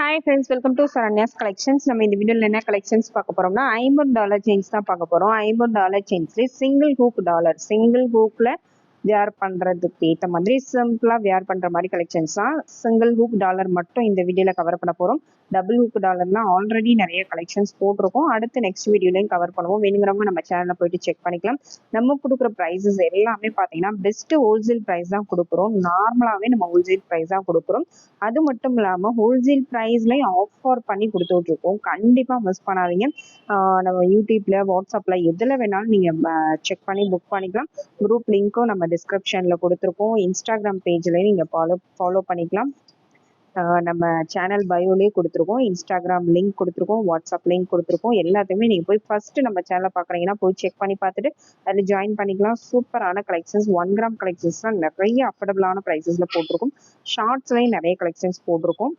Hi friends welcome to Saranya's collections நம்ம இந்த வீடியோவில் என்ன கலெக்ஷன்ஸ் பார்க்க போறோம்னா ஐம்பது டாலர் செயின்ஸ் தான் பார்க்க போறோம். ஐம்பது டாலர் செயின்ஸ்லேயே சிங்கிள் ஹூக் டாலர் சிங்கிள் ஹூக்கில் வியர் பண்றதுக்கு ஏற்ற மாதிரி சிம்பிளா வியர் பண்ற மாதிரி கலெக்ஷன்ஸ் தான் சிங்கிள் ஹூக் டாலர் மட்டும் இந்த வீடியோவில் கவர் பண்ண போறோம். டபுள் ஹூக் டாலர்லாம் ஆல்ரெடி நிறைய கலெக்ஷன்ஸ் போட்டிருக்கோம். அடுத்து நெக்ஸ்ட் வீடியோலையும் கவர் பண்ணுவோம். வேணுங்கிறவங்க நம்ம சேனலில் போயிட்டு செக் பண்ணிக்கலாம். நம்ம கொடுக்குற ப்ரைஸஸ் எல்லாமே பார்த்தீங்கன்னா பெஸ்ட் ஹோல்சேல் ப்ரைஸ் தான் கொடுக்குறோம். நார்மலாகவே நம்ம ஹோல்சேல் ப்ரைஸ் தான் கொடுக்குறோம். அது மட்டும் இல்லாமல் ஹோல்சேல் ப்ரைஸ்லையும் ஆஃபர் பண்ணி கொடுத்துட்ருக்கோம். கண்டிப்பாக மிஸ் பண்ணாதீங்க. நம்ம யூடியூப்ல வாட்ஸ்அப்ல எதில் வேணாலும் நீங்கள் செக் பண்ணி புக் பண்ணிக்கலாம். குரூப் லிங்க்கும் நம்ம டிஸ்கிரிப்ஷனில் கொடுத்துருக்கோம். இன்ஸ்டாகிராம் பேஜ்லேயும் நீங்கள் ஃபாலோ ஃபாலோ பண்ணிக்கலாம். நம்ம சேனல் பயோலேயே கொடுத்துருக்கோம். இன்ஸ்டாகிராம் லிங்க் கொடுத்துருக்கோம். வாட்ஸ்அப் லிங்க் கொடுத்துருக்கோம். எல்லாத்தையுமே நீங்கள் போய் ஃபர்ஸ்ட் நம்ம சேனலை பார்க்குறீங்கன்னா போய் செக் பண்ணி பார்த்துட்டு அதில் ஜாயின் பண்ணிக்கலாம். சூப்பரான கலெக்ஷன்ஸ் ஒன் கிராம் கலெக்ஷன்ஸ்லாம் நிறைய அஃபோர்டபுளான ப்ரைஸஸில் போட்டிருக்கும். ஷார்ட்ஸ்லையும் நிறைய கலெக்ஷன்ஸ் போட்டிருக்கும்.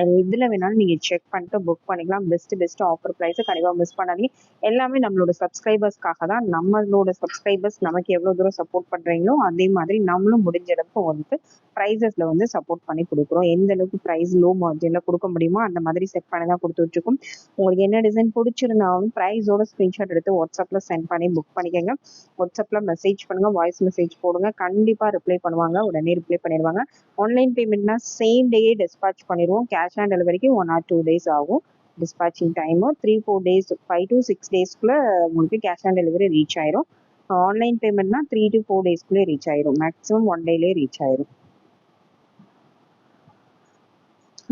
அது இதில் வேணாலும் நீங்கள் செக் பண்ணிட்டு புக் பண்ணிக்கலாம். பெஸ்ட் பெஸ்ட் ஆஃபர் ப்ரைஸை கண்டிப்பாக மிஸ் பண்ணாதீங்க. எல்லாமே நம்மளோட சப்ஸ்கிரைபர்ஸ்க்காக தான் நம்மளோட சப்ஸ்கிரைபர்ஸ் நமக்கு எவ்வளோ தூரம் சப்போர்ட் பண்ணுறீங்களோ அதே மாதிரி நம்மளும் முடிஞ்ச அளவுக்கு வந்துட்டு ப்ரைஸஸில் வந்து சப்போர்ட் பண்ணி கொடுக்குறோம். எந்த அளவுக்கு ப்ரைஸ் லோ மார்ஜின்ல கொடுக்க முடியுமோ அந்த மாதிரி செட் பண்ணி தான் கொடுத்து கொடுத்துட்ருக்கோம் உங்களுக்கு என்ன டிசைன் பிடிச்சிருந்தாலும் ப்ரைஸோட ஸ்கிரீன்ஷாட் எடுத்து வாட்ஸ்அப்பில் சென்ட் பண்ணி புக் பண்ணிக்கோங்க. வாட்ஸ்அப்பில் மெசேஜ் பண்ணுங்கள் வாய்ஸ் மெசேஜ் போடுங்க. கண்டிப்பாக ரிப்ளை பண்ணுவாங்க உடனே ரிப்ளை பண்ணிடுவாங்க. ஆன்லைன் பேமெண்ட்னா சேம் டேயே டிஸ்பேச் பண்ணிடுவோம். கேஷ் ஆன் டெலிவரிக்கு ஒன் ஆர் டூ டேஸ் ஆகும். டிஸ்பேச்சிங் டைமும் three four days five to six டேஸ்க்குள்ளே உங்களுக்கு கேஷ் ஆன் டெலிவரி ரீச் ஆயிரும். ஆன்லைன் பேமெண்ட்னா த்ரீ டு ஃபோர் டேஸ்க்குள்ளே ரீச் ஆயிரும். மேக்ஸிமம் ஒன் டேலேயே ரீச் ஆயிரும்.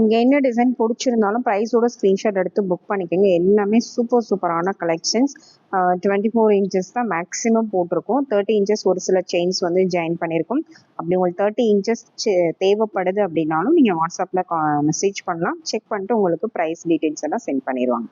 இங்கே என்ன டிசைன் பிடிச்சிருந்தாலும் ப்ரைஸோட ஸ்க்ரீன்ஷாட் எடுத்து புக் பண்ணிக்கோங்க. எல்லாமே சூப்பர் சூப்பரான கலெக்ஷன்ஸ் டுவெண்ட்டி ஃபோர் இன்ச்சஸ் தான் மேக்ஸிமம் போட்டிருக்கோம். தேர்ட்டி இன்ச்சஸ் ஒரு சில செயின்ஸ் வந்து ஜாயின் பண்ணியிருக்கோம் அப்படி உங்களுக்கு தேர்ட்டி இன்ச்சஸ் தேவைப்படுது அப்படின்னாலும் நீங்கள் வாட்ஸ்அப்பில் மெசேஜ் பண்ணலாம். செக் பண்ணிட்டு உங்களுக்கு ப்ரைஸ் டீட்டெயில்ஸ் எல்லாம் சென்ட் பண்ணிடுவாங்க.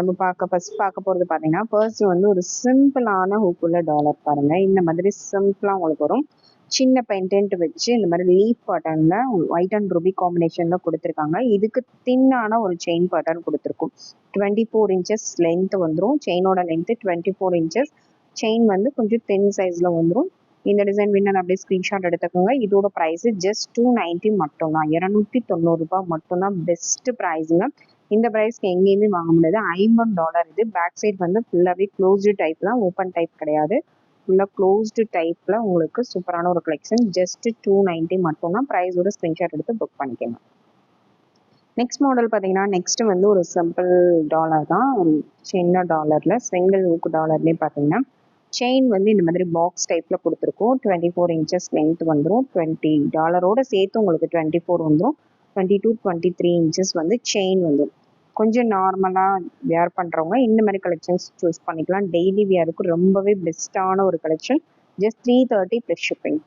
நம்ம பார்க்க ஃபர்ஸ்ட் பார்க்க போகிறது பார்த்தீங்கன்னா ஃபர்ஸ்ட் வந்து ஒரு சிம்பிளான ஹூக்குள்ள டாலர் பாருங்கள் இந்த மாதிரி சிம்பிளாக உங்களுக்கு வரும். சின்ன பென்டென்ட் வச்சு இந்த மாதிரி லீஃப் பேட்டர்ன்ல ஒயிட் அண்ட் ரூபி காம்பினேஷன்ல கொடுத்துருக்காங்க. இதுக்கு தின்னான ஒரு செயின் பேட்டர்ன் கொடுத்துருக்கும். டுவெண்ட்டி ஃபோர் இன்ச்சஸ் லென்த் வந்துடும் செயினோட length twenty four inches chain வந்து கொஞ்சம் தென் சைஸ்ல வந்துடும் இந்த டிசைன் வேணும் அப்படியே ஸ்க்ரீன்ஷாட் எடுத்துக்கோங்க. இதோட ப்ரைஸ் ஜஸ்ட் டூ நைன்ட்டி மட்டும்தான். இரநூத்தி தொண்ணூறுரூபா மட்டும்தான் பெஸ்ட் ப்ரைஸுங்க இந்த ப்ரைஸ்க்கு எங்கேயுமே வாங்க முடியாது. ஐம்பது டாலர் இது. பேக் சைட் வந்து ஃபுல்லாகவே க்ளோஸ்டு டைப் தான் ஓப்பன் டைப் கிடையாது. ஃபுல்லாக க்ளோஸ்டு டைப்பில் உங்களுக்கு சூப்பரான ஒரு கலெக்ஷன் ஜஸ்ட் டூ நைன்ட்டி மட்டும்தான் ப்ரைஸோட ஸ்க்ரீன்ஷாட் எடுத்து புக் பண்ணிக்கோங்க. நெக்ஸ்ட் மாடல் பார்த்தீங்கன்னா நெக்ஸ்ட்டு வந்து ஒரு சிம்பிள் டாலர் தான். சின்ன டாலரில் சிங்கிள் ஊக்கு டாலர்லேயே பார்த்தீங்கன்னா செயின் வந்து இந்த மாதிரி பாக்ஸ் டைப்பில் கொடுத்துருக்கோம். டுவெண்ட்டி ஃபோர் இன்ச்சஸ் லென்த் வந்துடும் டுவெண்ட்டி டாலரோட சேர்த்து உங்களுக்கு டுவெண்ட்டி ஃபோர் வந்துடும் twenty two twenty three inches வந்து செயின் வந்துடும் கொஞ்சம் நார்மலாக வேர் பண்ணுறவங்க இந்த மாதிரி கலெக்ஷன்ஸ் சூஸ் பண்ணிக்கலாம். டெய்லி வியருக்கு ரொம்பவே பெஸ்ட்டான ஒரு collection just three thirty plus shipping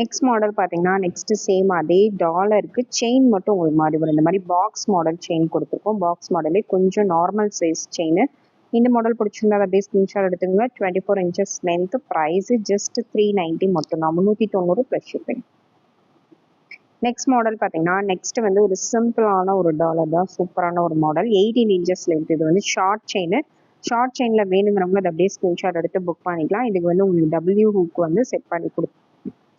next model பார்த்தீங்கன்னா நெக்ஸ்ட் சேம் அதே டாலருக்கு செயின் மட்டும் உங்களுக்கு மாறி வரும். இந்த மாதிரி பாக்ஸ் மாடல் செயின் கொடுத்துருக்கோம். பாக்ஸ் மாடலே கொஞ்சம் நார்மல் சைஸ் செயின் இந்த மாடல் பிடிச்சிருந்தா அப்படியே ஸ்கிரீன்ஷாட் எடுத்துக்கோங்க. Twenty four inches length price just three ninety மொத்தம் தான். முந்நூற்றி தொண்ணூறு ப்ளஸ் ஷிப்பிங் நெக்ஸ்ட் மாடல் பார்த்தீங்கன்னா நெக்ஸ்ட் வந்து ஒரு சிம்பிளான ஒரு டாலர் தான் சூப்பரான ஒரு மாடல் எயிட்டீன் இன்ச்சஸ் லென்த் இது வந்து ஷார்ட் செயின் ஷார்ட் செயினில் வேணுங்கிறவங்க அதை அப்படியே ஸ்க்ரீன்ஷாட் எடுத்து புக் பண்ணிக்கலாம். இதுக்கு வந்து உங்களுக்கு டபிள்யூ ஹூக் வந்து செட் பண்ணி கொடு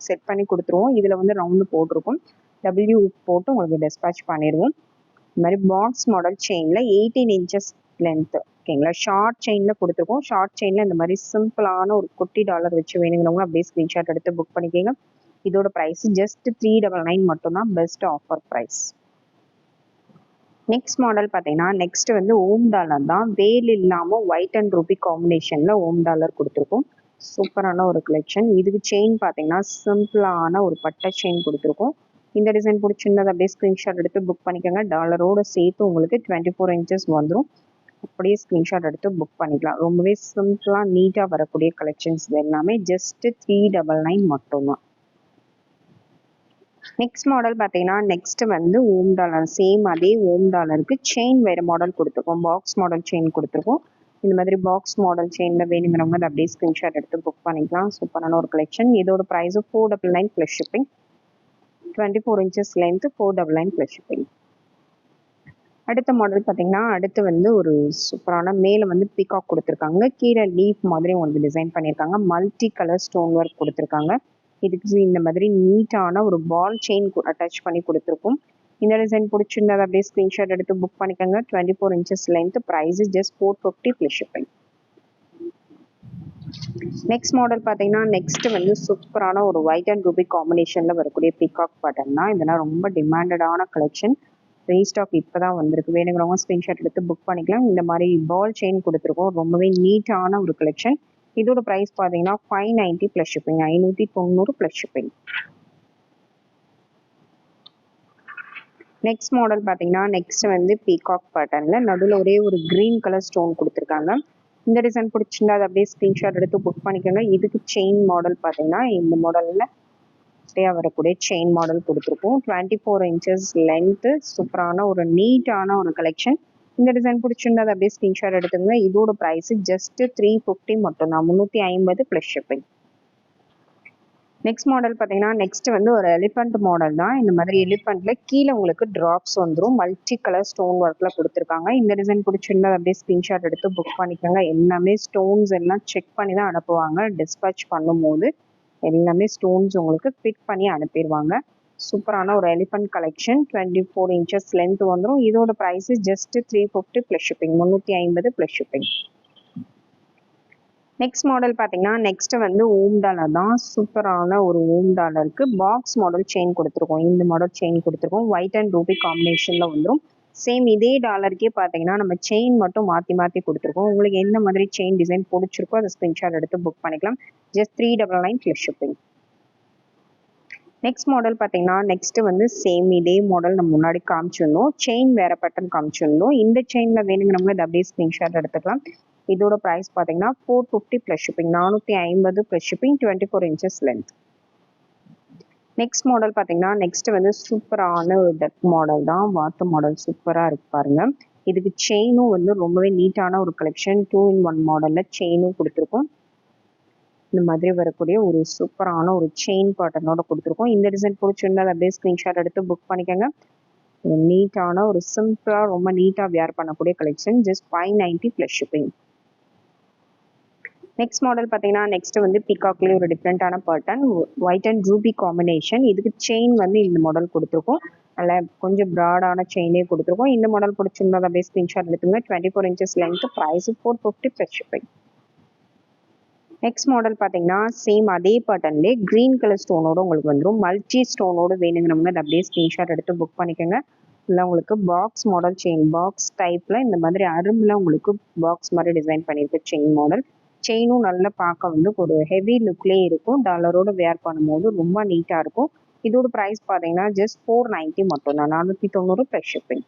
செட் பண்ணி கொடுத்துருவோம். இதில் வந்து ரவுண்டு போட்டிருக்கும். டபிள்யூ ஹூக் போட்டு உங்களுக்கு டிஸ்பேச் பண்ணிடுவோம். இந்த மாதிரி பாக்ஸ் மாடல் செயினில் எயிட்டீன் இன்ச்சஸ் லென்த் ஓகேங்களா ஷார்ட் செயினில் கொடுத்துருக்கோம். ஷார்ட் செயினில் இந்த மாதிரி சிம்பிளான ஒரு குட்டி டாலர் வச்சு வேணுங்கிறவங்க அப்படியே ஸ்க்ரீன்ஷாட் எடுத்து புக் பண்ணிக்கோங்க. இதோட price just three double nine மட்டும்தான் best offer price next model பார்த்தீங்கன்னா நெக்ஸ்ட் வந்து ஓம் டாலர் தான். வேல் இல்லாமல் ஒயிட் அண்ட் ரூபி காம்பினேஷனில் ஓம் டாலர் கொடுத்துருக்கோம். சூப்பரான ஒரு கலெக்ஷன் இதுக்கு செயின் பார்த்தீங்கன்னா சிம்பிளான ஒரு பட்டை செயின் கொடுத்துருக்கோம். இந்த டிசைன் பிடிச்சிருந்தது அப்படியே ஸ்க்ரீன்ஷாட் எடுத்து புக் பண்ணிக்கோங்க. டாலரோட சேர்த்து உங்களுக்கு டுவெண்ட்டி ஃபோர் இன்ச்சஸ் வந்துடும் அப்படியே ஸ்க்ரீன்ஷாட் எடுத்து புக் பண்ணிக்கலாம். ரொம்பவே சிம்பிளாக நீட்டாக வரக்கூடிய கலெக்ஷன்ஸ் எல்லாமே ஜஸ்ட் த்ரீ டபுள் நைன் மட்டும்தான். நெக்ஸ்ட் மாடல் பார்த்தீங்கன்னா நெக்ஸ்ட் வந்து ஓம் டாலர். சேம் அதே ஓம் டாலருக்கு செயின் வேறு மாடல் கொடுத்துருக்கோம். பாக்ஸ் மாடல் செயின் கொடுத்துருக்கோம். இந்த மாதிரி பாக்ஸ் மாடல் செயினில் வேணுங்கிறவங்க அதை அப்படியே ஸ்க்ரீன்ஷாட் எடுத்து புக் பண்ணிக்கலாம். சூப்பரான ஒரு கலெக்ஷன் இதோட ப்ரைஸும் four double nine plus shipping twenty four inches length four double nine plus shipping அடுத்த மாடல் பார்த்தீங்கன்னா அடுத்து வந்து ஒரு சூப்பரான மேலே வந்து பிகாக் கொடுத்துருக்காங்க. கீழே லீஃப் மாதிரி உங்களுக்கு டிசைன் பண்ணியிருக்காங்க. மல்டி கலர் ஸ்டோன் ஒர்க் கொடுத்துருக்காங்க. இதுக்கு இந்த மாதிரி நீட்டான ஒரு பால் செயின் அட்டாச் பண்ணி கொடுத்துருக்கோம். இந்த டிசைன் பிடிச்சிருந்தது அப்படியே ஸ்க்ரீன்ஷாட் எடுத்து புக் பண்ணிக்கோங்க. Twenty four inches length price just four fifty plus shipping next model பார்த்தீங்கன்னா நெக்ஸ்ட் வந்து சூப்பரான ஒரு ஒயிட் அண்ட் ரூபி காம்பினேஷனில் வரக்கூடிய பிகாக் பட்டன் தான். இதெல்லாம் ரொம்ப டிமாண்டடான கலெக்ஷன் ரீஸ்டாக் இப்போ தான் வந்திருக்கு. வேணுங்கிறவங்க ஸ்க்ரீன்ஷாட் எடுத்து புக் பண்ணிக்கலாம். இந்த மாதிரி பால் செயின் கொடுத்துருக்கோம். ரொம்பவே நீட்டான ஒரு கலெக்ஷன் இதோட ப்ரைஸ் பார்த்தீங்கன்னா ஃபைவ் நைன்ட்டி ப்ளஸ் ஷிப்பிங் ஐநூற்றி தொண்ணூறு ப்ளஸ் ஷிப்பிங் நெக்ஸ்ட் மாடல் பார்த்தீங்கன்னா நெக்ஸ்ட் வந்து பீகாக் பேட்டர்னில் நடுவில் ஒரே ஒரு க்ரீன் கலர் ஸ்டோன் கொடுத்துருக்காங்க. இந்த டிசைன் பிடிச்சிருந்தா அதை அப்படியே ஸ்க்ரீன்ஷாட் எடுத்து புக் பண்ணிக்கோங்க. இதுக்கு செயின் மாடல் பார்த்தீங்கன்னா இந்த மாடலில் அப்படியே வரக்கூடிய செயின் மாடல் கொடுத்துருக்கோம். டுவெண்ட்டி ஃபோர் இன்ச்சஸ் லென்த்து சூப்பரான ஒரு நீட்டான ஒரு கலெக்ஷன் இந்த டிசைன் பிடிச்சிருந்தா அப்படியே ஸ்க்ரீன்ஷாட் எடுத்துங்க இதோட ப்ரைஸ் ஜஸ்ட் த்ரீ ஃபிஃப்டி மட்டும் தான். முந்நூற்றி ஐம்பது ப்ளஸ் ஷிப்பிங் நெக்ஸ்ட் மாடல் பார்த்தீங்கன்னா நெக்ஸ்ட் வந்து ஒரு எலிஃபண்ட் மாடல் தான். இந்த மாதிரி எலிஃபண்ட்ல கீழே உங்களுக்கு ட்ராப்ஸ் வந்துடும் மல்டி கலர் ஸ்டோன் ஒர்க்ல கொடுத்துருக்காங்க. இந்த டிசைன் பிடிச்சிருந்தா அப்படியே ஸ்கிரீன்ஷாட் எடுத்து புக் பண்ணிக்கோங்க. எல்லாமே ஸ்டோன்ஸ் எல்லாம் செக் பண்ணி தான் அனுப்புவாங்க. டிஸ்பேச் பண்ணும்போது எல்லாமே ஸ்டோன்ஸ் உங்களுக்கு ஃபிட் பண்ணி அனுப்பிடுவாங்க. சூப்பரான ஒரு elephant collection twenty four inches length வந்துடும் இதோட price just three fifty plus shipping முந்நூற்றி ஐம்பது ப்ளஸ் ஷிப்பிங் நெக்ஸ்ட் மாடல் பார்த்தீங்கன்னா நெக்ஸ்ட் வந்து ஓம் டாலர் தான். சூப்பரான ஒரு ஓம் டாலருக்கு பாக்ஸ் மாடல் செயின் கொடுத்துருக்கோம். இந்த மாடல் செயின் கொடுத்துருக்கோம். ஒயிட் அண்ட் ரூபி காம்பினேஷனில் வந்துடும் சேம் இதே டாலருக்கே பார்த்தீங்கன்னா நம்ம செயின் மட்டும் மாற்றி மாற்றி கொடுத்துருக்கோம். உங்களுக்கு எந்த மாதிரி செயின் டிசைன் பிடிச்சிருக்கோ அதை ஸ்க்ரீன்ஷாட் எடுத்து புக் பண்ணிக்கலாம். Just three double nine plus shipping next model பார்த்தீங்கன்னா நெக்ஸ்ட் வந்து சேம் இதே மாடல் நம்ம முன்னாடி காமிச்சிருந்தோம். செயின் வேற பேட்டர்ன் காமிச்சிருந்தோம். இந்த செயினில் வேணுங்கிறவங்க இதை அப்படியே ஸ்க்ரீன்ஷாட் எடுத்துக்கலாம். இதோட ப்ரைஸ் பார்த்தீங்கன்னா ஃபோர் ஃபிஃப்டி ப்ளஸ் ஷிப்பிங் நானூற்றி ஐம்பது plus shipping twenty four inches length next model பார்த்தீங்கன்னா நெக்ஸ்ட் வந்து சூப்பரான ஒரு டெக் மாடல் தான். வாத்து மாடல் சூப்பராக இருக்கு பாருங்க. இதுக்கு செயினும் வந்து ரொம்பவே நீட்டான ஒரு கலெக்ஷன் டூ இன் ஒன் மாடலில் செயினும் கொடுத்துருக்கோம். இந்த மாதிரி வரக்கூடிய ஒரு சூப்பரான ஒரு செயின் பேட்டர்னோட கொடுத்துருக்கோம். இந்த டிசைன் பிடிச்சிருந்தா அதை அப்படியே ஸ்க்ரீன்ஷாட் எடுத்து புக் பண்ணிக்கோங்க. நீட்டான ஒரு சிம்பிளாக ரொம்ப நீட்டாக வியர் பண்ணக்கூடிய collection just five ninety plus shipping next model பார்த்தீங்கன்னா நெக்ஸ்ட் வந்து பிகாக்லேயே ஒரு டிஃப்ரெண்ட்டான pattern white and ruby combination இதுக்கு செயின் வந்து இந்த மாடல் கொடுத்துருக்கோம். நல்ல கொஞ்சம் ப்ராடான செயினே கொடுத்துருக்கோம். இந்த மாடல் பிடிச்சிருந்தா அப்படியே ஸ்க்ரீன்ஷாட் எடுத்துங்க twenty four inches length price four fifty plus shipping next model பார்த்தீங்கன்னா சேம் அதே பேட்டர்ன்லேயே க்ரீன் கலர் ஸ்டோனோட உங்களுக்கு வந்துடும் மல்டி ஸ்டோனோட வேணுங்கிறவங்க அதை அப்படியே ஸ்க்ரீன்ஷாட் எடுத்து புக் பண்ணிக்கோங்க. இல்லை உங்களுக்கு பாக்ஸ் மாடல் செயின் பாக்ஸ் டைப்பில் இந்த மாதிரி அரும்பில் உங்களுக்கு பாக்ஸ் மாதிரி டிசைன் பண்ணியிருக்கு செயின் மாடல் செயினும் நல்லா பார்க்க வந்து ஒரு ஹெவி லுக்லேயே இருக்கும். டாலரோட வேர் பண்ணும்போது ரொம்ப நீட்டாக இருக்கும். இதோட ப்ரைஸ் பார்த்தீங்கன்னா ஜஸ்ட் ஃபோர் நைன்ட்டி மட்டும் தான் நானூற்றி தொண்ணூறு ப்ளஸ் ஷிப்பிங்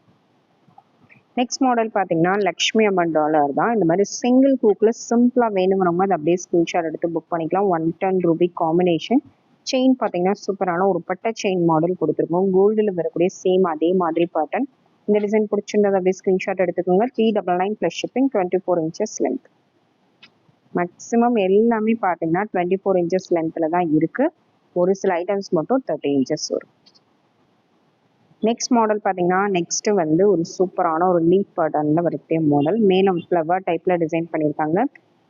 நெக்ஸ்ட் மாடல் பார்த்தீங்கன்னா லக்ஷ்மி அம்மன் டாலர் தான். இந்த மாதிரி சிங்கிள் ஹூக்கில் சிம்பிளாக வேணுங்கிறவங்க அதை அப்படியே ஸ்கிரீன்ஷாட் எடுத்து புக் பண்ணிக்கலாம். One ten ruby combination chain பார்த்தீங்கன்னா சூப்பரான ஒரு பட்டை செயின் மாடல் கொடுத்துருக்கோம். கோல்டில் வரக்கூடிய சேம் அதே மாதிரி பேட்டர்ன் இந்த டிசைன் பிடிச்சிருந்தது அப்படியே ஸ்க்ரீன்ஷாட் எடுத்துக்கோங்க. Three double nine plus shipping twenty four inches length maximum எல்லாமே பார்த்தீங்கன்னா டுவெண்ட்டி ஃபோர் இன்ச்சஸ் லென்த்தில் தான் இருக்குது ஒரு சில ஐட்டம்ஸ் மட்டும் தேர்ட்டி இன்ச்சஸ் வரும். நெக்ஸ்ட் மாடல் பார்த்தீங்கன்னா நெக்ஸ்ட் வந்து ஒரு சூப்பரான ஒரு லீஃப் பேட்டர்னில் வரக்கூடிய மாடல் மேலே ஃப்ளவர் டைப்பில் டிசைன் பண்ணியிருக்காங்க.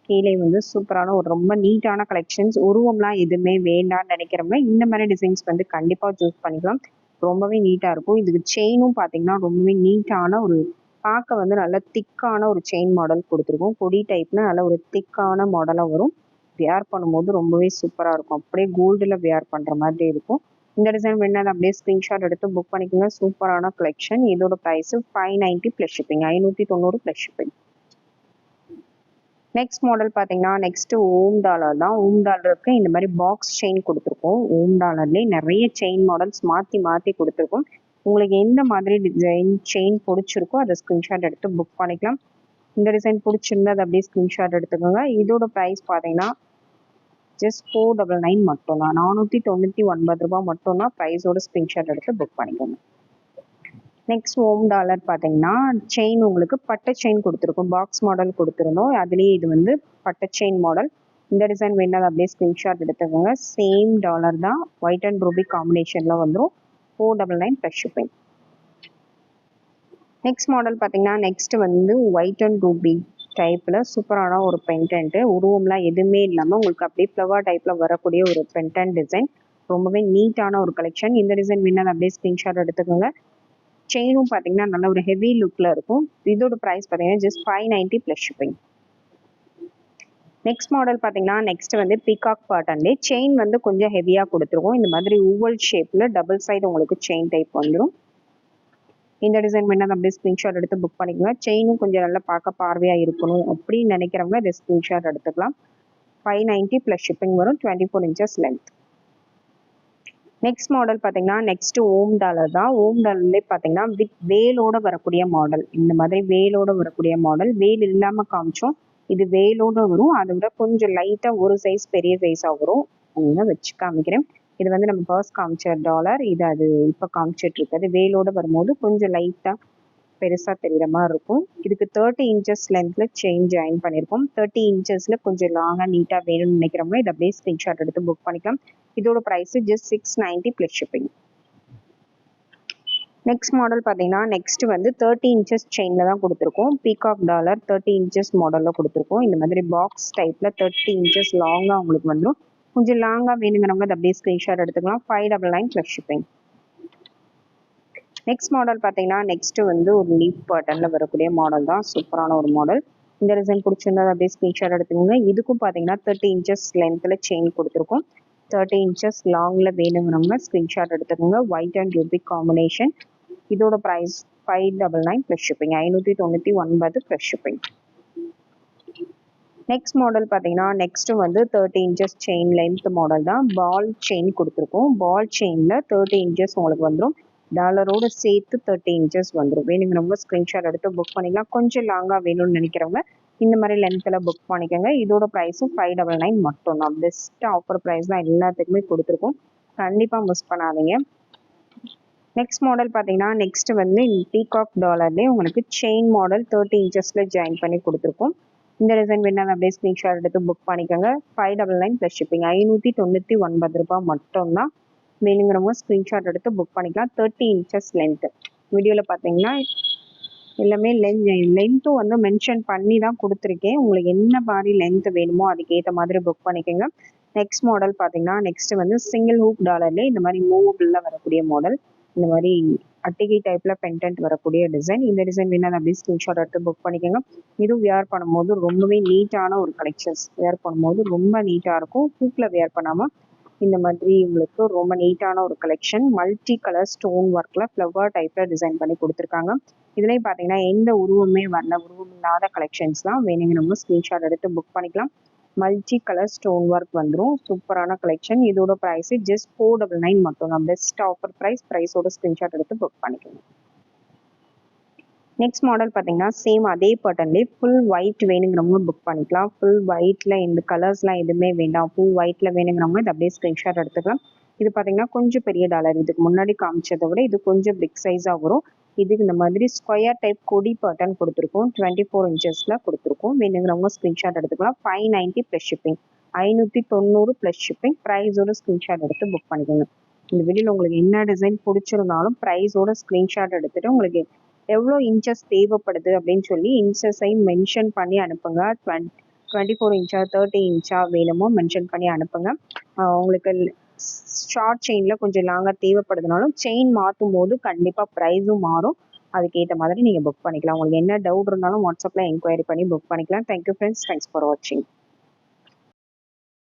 கீழே வந்து சூப்பரான ஒரு ரொம்ப நீட்டான கலெக்ஷன்ஸ் உருவம்லாம் எதுவுமே வேண்டாம்னு நினைக்கிறவங்க இந்த மாதிரி டிசைன்ஸ் வந்து கண்டிப்பாக சூஸ் பண்ணிக்கலாம். ரொம்பவே நீட்டாக இருக்கும். இதுக்கு செயினும் பார்த்தீங்கன்னா ரொம்பவே நீட்டான ஒரு பார்க்க வந்து நல்ல திக்கான ஒரு செயின் மாடல் கொடுத்துருக்கோம். கொடி டைப்ல நல்ல ஒரு திக்கான மாடலாக வரும். வியர் பண்ணும்போது ரொம்பவே சூப்பராக இருக்கும். அப்படியே கோல்டில் வியர் பண்ணுற மாதிரி இருக்கும். இந்த டிசைன் வேணாலும் அப்படியே ஸ்க்ரீன்ஷாட் எடுத்து புக் பண்ணிக்கோங்க. சூப்பரான கலெக்ஷன் இதோட price five ninety plus shipping ஐநூற்றி தொண்ணூறு ப்ளஸ் ஷிப்பிங் நெக்ஸ்ட் மாடல் பார்த்தீங்கன்னா நெக்ஸ்ட் ஓம் டாலர் தான். ஓம் டாலருக்கு இந்த மாதிரி பாக்ஸ் செயின் கொடுத்துருக்கோம். ஓம் டாலர்லேயே நிறைய செயின் மாடல்ஸ் மாற்றி மாற்றி கொடுத்துருக்கோம். உங்களுக்கு எந்த மாதிரி டிசைன் செயின் பிடிச்சிருக்கோ அதை ஸ்க்ரீன்ஷாட் எடுத்து புக் பண்ணிக்கலாம். இந்த டிசைன் பிடிச்சிருந்தா அதை அப்படியே ஸ்க்ரீன்ஷாட் எடுத்துக்கோங்க. இதோட ப்ரைஸ் பார்த்தீங்கன்னா ஜஸ்ட் ஃபோர் டபுள் நைன் மட்டும்தான் நானூற்றி தொண்ணூற்றி ஒன்பது ரூபாய் மட்டும்தான் ப்ரைஸோட ஸ்க்ரீன்ஷாட் எடுத்து புக் பண்ணிக்கோங்க. நெக்ஸ்ட் ஹோம் டாலர் பார்த்தீங்கன்னா செயின் உங்களுக்கு பட்டை செயின் கொடுத்துருக்கும். பாக்ஸ் மாடல் கொடுத்துருந்தோம். அதுலேயே இது வந்து பட்டை செயின் மாடல் இந்த டிசைன் வேணாலும் அப்படியே ஸ்க்ரீன்ஷாட் எடுத்துக்கோங்க. சேம் டாலர் தான் ஒயிட் அண்ட் ரூபி காம்பினேஷனில் வந்துடும் four double nine plus shipping next model பார்த்தீங்கன்னா நெக்ஸ்ட் வந்து ஒயிட் அண்ட் ரூபி டைப்பில் சூப்பரான ஒரு பென்டென்ட்டு உருவம்லாம் எதுவுமே இல்லாமல் உங்களுக்கு அப்படியே ஃப்ளவர் டைப்பில் வரக்கூடிய ஒரு பென்டென்ட் டிசைன் ரொம்பவே நீட்டான ஒரு கலெக்ஷன் இந்த டிசைன் வேணால் அப்படியே ஸ்க்ரீன்ஷாட் எடுத்துக்கோங்க. செயினும் பார்த்தீங்கன்னா நல்ல ஒரு ஹெவி லுக்கில் இருக்கும். இதோட ப்ரைஸ் பார்த்தீங்கன்னா just five ninety plus shipping next model பார்த்தீங்கன்னா நெக்ஸ்ட் வந்து பீகாக் பாட்டன்லே செயின் வந்து கொஞ்சம் ஹெவியாக கொடுத்துருக்கோம் இந்த மாதிரி ஊவல் ஷேப்பில் டபுள் சைடு உங்களுக்கு செயின் டைப் வந்துடும் இந்த டிசைன் வேணால் அப்படியே ஸ்க்ரீன்ஷாட் எடுத்து புக் பண்ணிக்கலாம் செயினும் கொஞ்சம் நல்லா பார்க்க பார்வையாக இருக்கணும் அப்படின்னு நினைக்கிறவங்க இதை ஸ்க்ரீன்ஷாட் எடுத்துக்கலாம். ஃபைவ் நைன்ட்டி ப்ளஸ் ஷிப்பிங் வரும். Twenty four inches length next model பார்த்தீங்கன்னா நெக்ஸ்ட் ஓம் டாலர் தான். ஓம் டாலர்லேயே பார்த்தீங்கன்னா வித் வேலோட வரக்கூடிய மாடல் இந்த மாதிரி வேலோட வரக்கூடிய மாடல் வேல் இல்லாமல் காமிச்சோம். இது வேலோட வரும். அதை விட கொஞ்சம் லைட்டாக ஒரு சைஸ் பெரிய சைஸாக வரும். அப்படின்னு வச்சு காமிக்கிறேன். இது வந்து நம்ம ஃபர்ஸ்ட் காமிச்ச டாலர் இது அது இப்போ காமிச்சிட்டு இருக்குது வேலோட வரும்போது கொஞ்சம் லைட்டாக பெருசாக தெரிகிற மாதிரி இருக்கும். இதுக்கு தேர்ட்டி இன்ச்சஸ் லென்த்தில் செயின் ஜாயின் பண்ணியிருக்கோம் தேர்ட்டி இன்ச்சஸில் கொஞ்சம் லாங்காக நீட்டாக வேணும்னு நினைக்கிறவங்க இதை அப்படியே ஸ்க்ரீன்ஷாட் எடுத்து புக் பண்ணிக்கலாம். இதோட price just six ninety plus shipping next model பார்த்தீங்கன்னா நெக்ஸ்ட் வந்து தேர்ட்டி இன்ச்சஸ் செயினில் தான் கொடுத்துருக்கோம். பீகாக் டாலர் தேர்ட்டி இன்ச்சஸ் மாடலில் கொடுத்துருக்கோம். இந்த மாதிரி பாக்ஸ் டைப்பில் தேர்ட்டி இன்ச்சஸ் லாங்காக உங்களுக்கு வந்துடும். கொஞ்சம் லாங்காக வேணுங்கிறவங்க அது அப்படியே ஸ்க்ரீன்ஷாட் எடுத்துக்கலாம். Five double nine plus shipping next model பார்த்தீங்கன்னா நெக்ஸ்ட்டு வந்து ஒரு லீஃப் பட்டனில் வரக்கூடிய மாடல் தான். சூப்பரான ஒரு மாடல் இந்த டிசைன் பிடிச்சிருந்தா அப்படியே ஸ்க்ரீன்ஷாட் எடுத்துக்கோங்க. இதுக்கும் பார்த்தீங்கன்னா தேர்ட்டி இன்ச்சஸ் லென்த்தில் செயின் கொடுத்துருக்கோம். தேர்ட்டி இன்ச்சஸ் லாங்கில் வேணுங்கிறவங்க ஸ்க்ரீன்ஷாட் எடுத்துக்கோங்க. ஒயிட் அண்ட் ரூபிக் காம்பினேஷன் இதோட price five double nine plus shipping ஐநூற்றி தொண்ணூற்றி ஒன்பது ப்ளஸ் ஷிப்பிங் நெக்ஸ்ட் மாடல் பார்த்தீங்கன்னா நெக்ஸ்ட் வந்து thirty inches chain length model தான். பால் செயின் கொடுத்துருக்கோம். பால் செயினில் தேர்ட்டி இன்ச்சஸ் உங்களுக்கு வந்துடும் டாலரோட சேர்த்து தேர்ட்டி இன்ச்சஸ் வந்துடும் வேணுங்கிறவங்க ஸ்க்ரீன்ஷாட் எடுத்து புக் பண்ணிக்கலாம் கொஞ்சம் லாங்காக வேணும்னு நினைக்கிறவங்க இந்த மாதிரி லென்த்தில் புக் பண்ணிக்கோங்க. இதோட ப்ரைஸும் ஃபைவ் டபுள் நைன் மட்டும் தான் பெஸ்ட் ஆஃபர் ப்ரைஸ் தான் எல்லாத்துக்குமே கொடுத்துருக்கோம். கண்டிப்பாக மிஸ் பண்ணாதீங்க. நெக்ஸ்ட் மாடல் பார்த்தீங்கன்னா நெக்ஸ்ட் வந்து பீகாக் டாலர்லேயே உங்களுக்கு செயின் மாடல் தேர்ட்டி இன்ச்சஸில் ஜாயின் பண்ணி கொடுத்துருக்கோம். இந்த டிசைன் வேணாலும் அப்படியே ஸ்க்ரீன்ஷாட் எடுத்து புக் பண்ணிக்கோங்க. Five double nine plus shipping ஐநூற்றி தொண்ணூற்றி ஒன்பது ரூபாய் மட்டும்தான் வேணுங்கிறவங்க ஸ்க்ரீன்ஷாட் எடுத்து புக் பண்ணிக்கலாம். தேர்ட்டி இன்ச்சஸ் லென்த்து வீடியோவில் பார்த்தீங்கன்னா எல்லாமே லென்த் லென்த்தும் வந்து மென்ஷன் பண்ணி தான் கொடுத்துருக்கேன். உங்களுக்கு என்ன மாதிரி லென்த் வேணுமோ அதுக்கேற்ற மாதிரி புக் பண்ணிக்கோங்க. நெக்ஸ்ட் மாடல் பார்த்தீங்கன்னா நெக்ஸ்ட் வந்து சிங்கிள் ஹூக் டாலர்லேயே இந்த மாதிரி மூவபிளில் வரக்கூடிய மாடல் இந்த மாதிரி அட்டிகை டைப்பில் பென்டென்ட் வரக்கூடிய டிசைன் இந்த டிசைன் வேணாலும் அப்படியே ஸ்க்ரீன்ஷாட் எடுத்து புக் பண்ணிக்கோங்க. இதுவும் வியர் பண்ணும்போது ரொம்பவே நீட்டான ஒரு கலெக்ஷன்ஸ் வியர் பண்ணும்போது ரொம்ப நீட்டாக இருக்கும். பூக்கில் வியர் பண்ணாமல் இந்த மாதிரி உங்களுக்கு ரொம்ப நீட்டான ஒரு கலெக்ஷன் மல்டி கலர் ஸ்டோன் ஒர்க்கில் ஃப்ளவர் டைப்பில் டிசைன் பண்ணி கொடுத்துருக்காங்க. இதுலேயும் பார்த்தீங்கன்னா எந்த உருவமே வரல. உருவம் இல்லாத கலெக்ஷன்ஸ் தான் வேணுங்கிறவங்க ஸ்க்ரீன்ஷாட் எடுத்து புக் பண்ணிக்கலாம். மல்டி கலர் ஸ்டோன் ஒர்க் வந்துடும் சூப்பரான கலெக்ஷன் இதோட price just four double nine மட்டும் தான். பெஸ்ட் ஆஃபர் ப்ரைஸ் ப்ரைஸோட ஸ்க்ரீன்ஷாட் எடுத்து புக் பண்ணிக்கணும் நெக்ஸ்ட் மாடல் பார்த்தீங்கன்னா சேம் அதே பட்டன்லேயே ஃபுல் ஒயிட் வேணுங்கிறவங்க புக் பண்ணிக்கலாம். ஃபுல் ஒயிட்டில் இந்த கலர்ஸ்லாம் எதுவுமே வேண்டாம். ஃபுல் ஒயிட்டில் வேணுங்கிறவங்க இது அப்படியே ஸ்க்ரீன்ஷாட் எடுத்துக்கலாம். இது பார்த்தீங்கன்னா கொஞ்சம் பெரிய டாலர் இதுக்கு முன்னாடி காமிச்சதை விட இது கொஞ்சம் பிக் சைஸாக வரும். இதுக்கு இந்த மாதிரி ஸ்கொயர் டைப் கொடி பேட்டர்ன் கொடுத்துருக்கோம். டுவெண்ட்டி ஃபோர் இன்ச்சஸில் கொடுத்துருக்கோம். வேணுங்கிறவங்க ஸ்க்ரீன்ஷாட் எடுத்துக்கலாம். ஃபைவ் நைன்ட்டி ப்ளஸ் ஷிப்பிங் ஐநூற்றி தொண்ணூறு ப்ளஸ் ஷிப்பிங் ப்ரைஸோட ஸ்க்ரீன்ஷாட் எடுத்து புக் பண்ணிக்கோங்க. இந்த வீடியோவில் உங்களுக்கு என்ன டிசைன் பிடிச்சிருந்தாலும் ப்ரைஸோட ஸ்க்ரீன்ஷாட் எடுத்துகிட்டு உங்களுக்கு எவ்வளோ இன்ச்சஸ் தேவைப்படுது அப்படின்னு சொல்லி இன்ச்சஸையும் மென்ஷன் பண்ணி அனுப்புங்க. டுவெண்ட் டுவெண்ட்டி ஃபோர் இன்ச்சா தேர்ட்டி இன்ச்சா வேணுமோ மென்ஷன் பண்ணி அனுப்புங்க. உங்களுக்கு ஷார்ட் செயினில் கொஞ்சம் லாங்காக தேவைப்படுதுனாலும் செயின் மாற்றும் போது கண்டிப்பாக ப்ரைஸும் மாறும். அதுக்கேற்ற மாதிரி நீங்கள் புக் பண்ணிக்கலாம். உங்களுக்கு என்ன டவுட் இருந்தாலும் வாட்ஸ்அப்பில் என்கொயரி பண்ணி புக் பண்ணிக்கலாம். தேங்க்யூ ஃப்ரெண்ட்ஸ் தேங்க்ஸ் ஃபார் வாட்சிங்